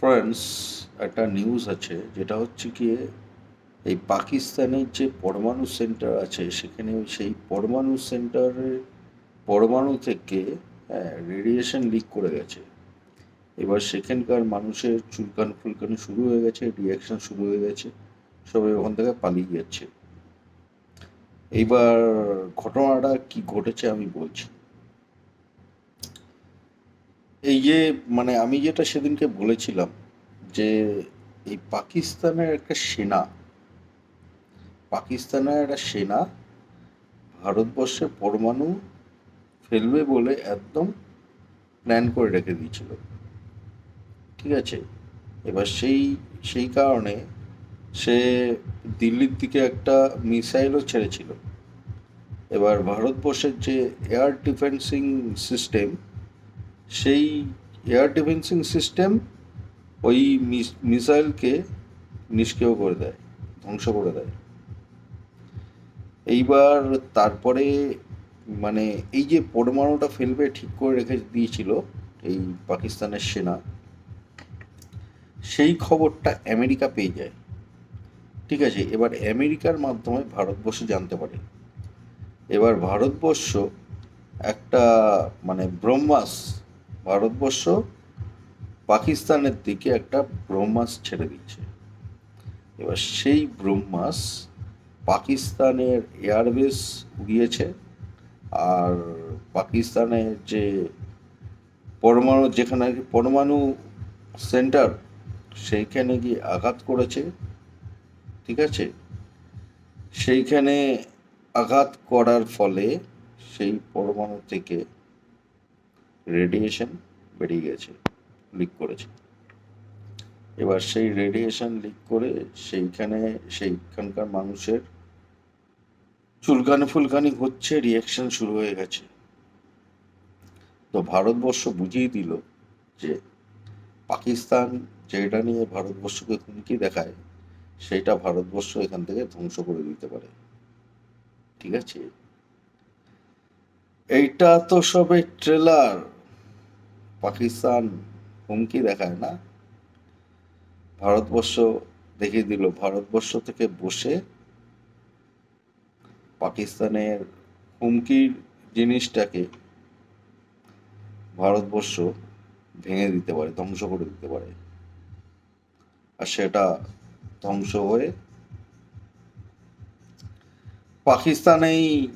Friends একটা news আছে, যেটা হচ্ছে কি এই পাকিস্তানের যে পরমাণু সেন্টার আছে, সেখানে সেই পরমাণু সেন্টারের পরমাণু থেকে হ্যাঁ রেডিয়েশন লিক করে গেছে। এবার সেখানকার মানুষের চুলকান ফুলকানি শুরু হয়ে গেছে রিয়াকশন শুরু হয়ে গেছে, সবাই ওখান থেকে পালিয়ে যাচ্ছে। এইবার ঘটনাটা কি ঘটেছে আমি বলছি। এই যে মানে আমি যেটা সেদিনকে বলেছিলাম যে, এই পাকিস্তানের একটা সেনা, পাকিস্তানের একটা সেনা ভারতবর্ষে পরমাণু ফেলবে বলে একদম প্ল্যান করে রেখে দিয়েছিল। ঠিক আছে? এবার সেই সেই কারণে সে দিল্লির দিকে একটা মিসাইলও ছেড়েছিল। এবার ভারতবর্ষের যে এয়ার ডিফেন্সিং সিস্টেম সেই এয়ার ডিফেন্সিং সিস্টেম ওই মিসাইলকে নিষ্ক্রিয় করে দেয়, ধ্বংস করে দেয়। এইবার তারপরে মানে এই যে পরমাণুটা ফেলবে ঠিক করে রেখে দিয়েছিল এই পাকিস্তানের সেনা, সেই খবরটা আমেরিকা পেয়ে যায়। ঠিক আছে, এবার আমেরিকার মাধ্যমে ভারতবর্ষ জানতে পারে। এবার ভারতবর্ষ একটা মানে ব্রহ্মাস ভারতবর্ষ পাকিস্তানের দিকে একটা ব্রহ্মাস ছেড়ে দিচ্ছে। এবার সেই ব্রহ্মাস পাকিস্তানের এয়ারবেস উড়িয়েছে আর পাকিস্তানের যে পরমাণু, যেখানে পরমাণু সেন্টার, সেইখানে গিয়ে আঘাত করেছে। ঠিক আছে? সেইখানে আঘাত করার ফলে সেই পরমাণু থেকে রেডিয়েশন বেরিয়ে গেছে লিক করেছে। এবার সেই রেডিয়েশন লিক করে সেইখানে সেইখানকার মানুষের চুলকানি ফুলকানি হচ্ছে রিয়াকশন শুরু হয়ে গেছে। তো ভারতবর্ষ বুঝিয়ে দিল যে পাকিস্তান যেটা নিয়ে ভারতবর্ষকে হুমকি দেখায়, সেটা ভারতবর্ষ এখান থেকে ধ্বংস করে দিতে পারে। ঠিক আছে? এইটা তো সবে ট্রেলার পাকিস্তান হুমকি দেখায় না। ভারতবর্ষ দেখিয়ে দিল, ভারতবর্ষ থেকে বসে পাকিস্তানের হুমকির জিনিসটাকে ভারতবর্ষ ভেঙে দিতে পারে, ধ্বংস করে দিতে পারে। আর সেটা ধ্বংস হয়ে পাকিস্তানেই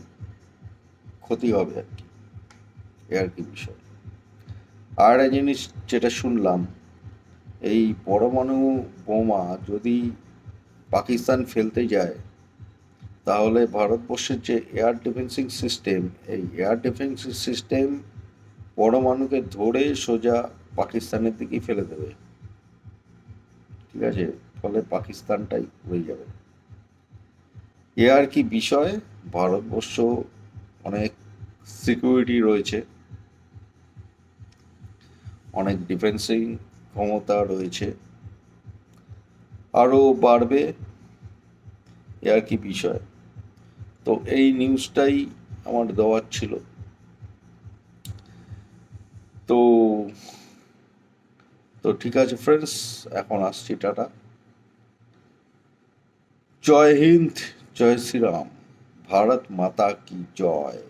ক্ষতি হবে আর কি। এ আর কি বিষয়। আর একটা জিনিস যেটা শুনলাম, এই পরমাণু বোমা যদি পাকিস্তান ফেলতে যায়, তাহলে ভারতবর্ষের যে এয়ার ডিফেন্সিং সিস্টেম এই এয়ার ডিফেন্সিং সিস্টেম পরমাণুকে ধরে সোজা পাকিস্তানের দিকেই ফেলে দেবে। ঠিক আছে? ফলে পাকিস্তানটাই হয়ে যাবে। এ আর কি বিষয়? ভারতবর্ষ অনেক সিকিউরিটি রয়েছে। অনেক ডিফেন্সিং ক্ষমতা রয়েছে। আরও বাড়বে এ আর কি বিষয়। তো এই নিউজটাই আমার দেওয়ার ছিল। তো তো ঠিক আছে ফ্রেন্ডস এখন আসছি টাটা। জয় হিন্দ, জয় শ্রীরাম। ভারত মাতা কি জয়?